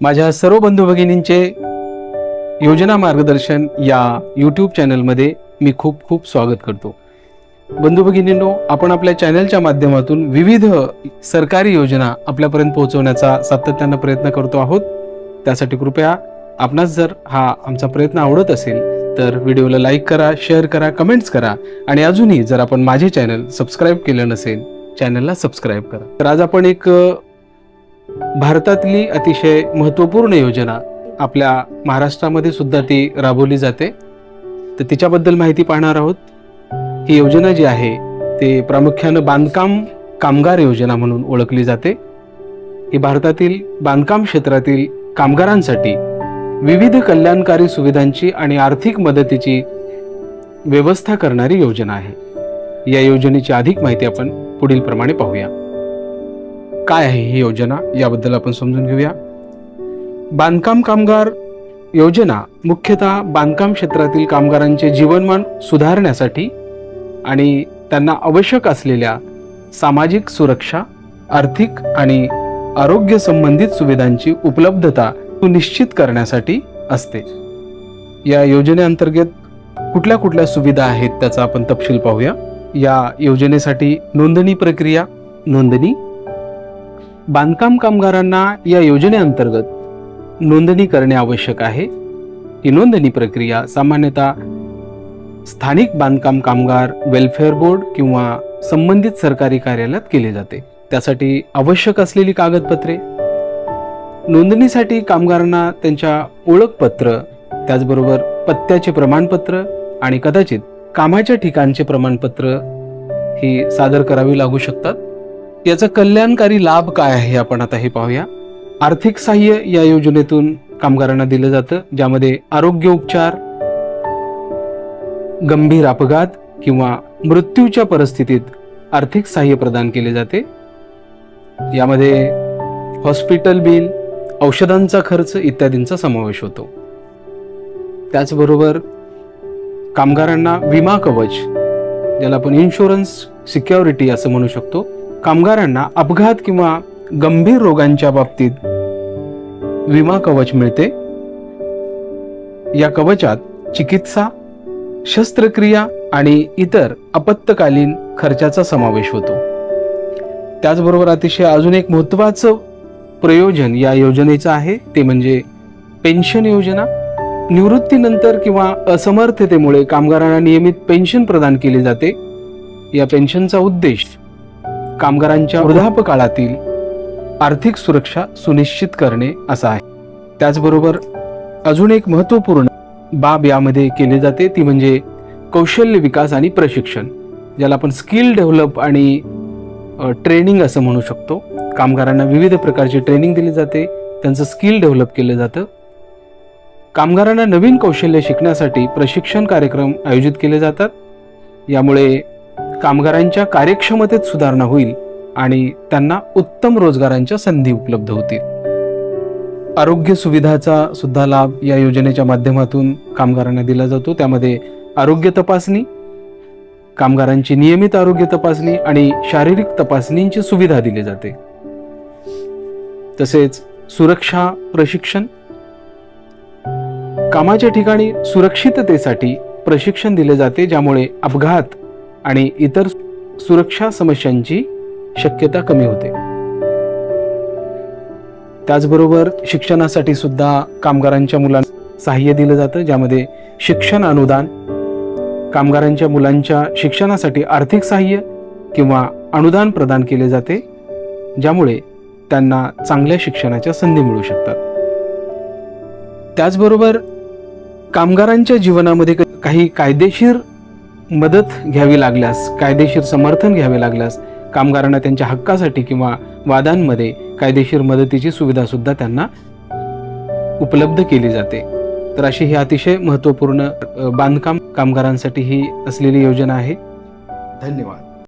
माझ्या सर्व बंधू भगिनींचे योजना मार्गदर्शन या यूट्यूब चॅनलमध्ये मी खूप खूप स्वागत करतो. बंधू भगिनींनो आपण आपल्या चॅनलच्या माध्यमातून विविध सरकारी योजना आपल्यापर्यंत पोहोचवण्याचा सातत्यानं प्रयत्न करतो आहोत. त्यासाठी कृपया आपणास जर हा आमचा प्रयत्न आवडत असेल तर व्हिडिओला लाईक करा शेअर करा कमेंट्स करा आणि अजूनही जर आपण माझे चॅनल सबस्क्राईब केलं नसेल चॅनलला सबस्क्राईब करा. तर आज आपण एक भारतातली अतिशय महत्त्वपूर्ण योजना आपल्या महाराष्ट्रामध्ये सुद्धा ती राबवली जाते. तर तिच्याबद्दल माहिती पाहणार आहोत. ही योजना जी आहे ते प्रामुख्यानं बांधकाम कामगार योजना म्हणून ओळखली जाते. ही भारतातील बांधकाम क्षेत्रातील कामगारांसाठी विविध कल्याणकारी सुविधांची आणि आर्थिक मदतीची व्यवस्था करणारी योजना आहे. या योजनेची अधिक माहिती आपण पुढील प्रमाणे पाहूया. काय आहे ही योजना याबद्दल आपण समजून घेऊया. बांधकाम कामगार योजना मुख्यतः बांधकाम क्षेत्रातील कामगारांचे जीवनमान सुधारण्यासाठी आणि त्यांना आवश्यक असलेल्या सामाजिक सुरक्षा आर्थिक आणि आरोग्य संबंधित सुविधांची उपलब्धता सुनिश्चित करण्यासाठी असते. या योजनेअंतर्गत कुठल्या कुठल्या सुविधा आहेत त्याचा आपण तपशील पाहूया. या योजनेसाठी नोंदणी प्रक्रिया नोंदणी बांधकाम कामगारांना या योजनेअंतर्गत नोंदणी करणे आवश्यक आहे. ही नोंदणी प्रक्रिया सामान्यतः स्थानिक बांधकाम कामगार वेलफेअर बोर्ड किंवा संबंधित सरकारी कार्यालयात केली जाते. त्यासाठी आवश्यक असलेली कागदपत्रे नोंदणीसाठी कामगारांना त्यांच्या ओळखपत्र त्याचबरोबर पत्त्याचे प्रमाणपत्र आणि कदाचित कामाच्या ठिकाणचे प्रमाणपत्र ही सादर करावी लागू शकतात. याचा कल्याणकारी लाभ काय आहे आपण आता हे पाहूया. आर्थिक सहाय्य या योजनेतून कामगारांना दिलं जातं ज्यामध्ये आरोग्य उपचार गंभीर अपघात किंवा मृत्यूच्या परिस्थितीत आर्थिक सहाय्य प्रदान केले जाते. यामध्ये हॉस्पिटल बिल औषधांचा खर्च इत्यादींचा समावेश होतो. त्याचबरोबर कामगारांना विमा कवच ज्याला आपण इन्शुरन्स सिक्युरिटी असं म्हणू शकतो कामगारांना अपघात किंवा गंभीर रोगांच्या बाबतीत विमा कवच मिळते. या कवचात चिकित्सा शस्त्रक्रिया आणि इतर आपत्कालीन खर्चाचा समावेश होतो. त्याचबरोबर अतिशय अजून एक महत्त्वाचं प्रयोजन या योजनेचं आहे ते म्हणजे पेन्शन योजना. निवृत्तीनंतर किंवा असमर्थतेमुळे कामगारांना नियमित पेन्शन प्रदान केली जाते. या पेन्शनचा उद्देश कामगारांच्या वृद्धापकाळातील आर्थिक सुरक्षा सुनिश्चित करणे असा आहे. त्याचबरोबर अजून एक महत्त्वपूर्ण बाब यामध्ये केली जाते ती म्हणजे कौशल्य विकास आणि प्रशिक्षण ज्याला आपण स्किल डेव्हलप आणि ट्रेनिंग असं म्हणू शकतो. कामगारांना विविध प्रकारची ट्रेनिंग दिली जाते त्यांचं स्किल डेव्हलप केलं जातं. कामगारांना नवीन कौशल्य शिकण्यासाठी प्रशिक्षण कार्यक्रम आयोजित केले जातात. यामुळे कामगारांच्या कार्यक्षमतेत सुधारणा होईल आणि त्यांना उत्तम रोजगारांच्या संधी उपलब्ध होतील. आरोग्य सुविधाचा सुद्धा लाभ या योजनेच्या माध्यमातून कामगारांना दिला जातो. त्यामध्ये आरोग्य तपासणी कामगारांची नियमित आरोग्य तपासणी आणि शारीरिक तपासणींची सुविधा दिली जाते. तसेच सुरक्षा प्रशिक्षण कामाच्या ठिकाणी सुरक्षिततेसाठी प्रशिक्षण दिले जाते ज्यामुळे अपघात आणि इतर सुरक्षा समस्यांची शक्यता कमी होते. त्याचबरोबर शिक्षणासाठी सुद्धा कामगारांच्या मुलांना सहाय्य दिलं जातं ज्यामध्ये शिक्षण अनुदान कामगारांच्या मुलांच्या शिक्षणासाठी आर्थिक सहाय्य किंवा अनुदान प्रदान केले जाते ज्यामुळे त्यांना चांगल्या शिक्षणाच्या संधी मिळू शकतात. त्याचबरोबर कामगारांच्या जीवनामध्ये काही कायदेशीर मदत घ्यावी लागल्यास कायदेशीर समर्थन घ्यावे लागल्यास कामगारांना त्यांच्या हक्कासाठी किंवा वादांमध्ये कायदेशीर मदतीची सुविधासुद्धा त्यांना उपलब्ध केली जाते. तर अशी ही अतिशय महत्त्वपूर्ण बांधकाम कामगारांसाठी ही असलेली योजना आहे. धन्यवाद.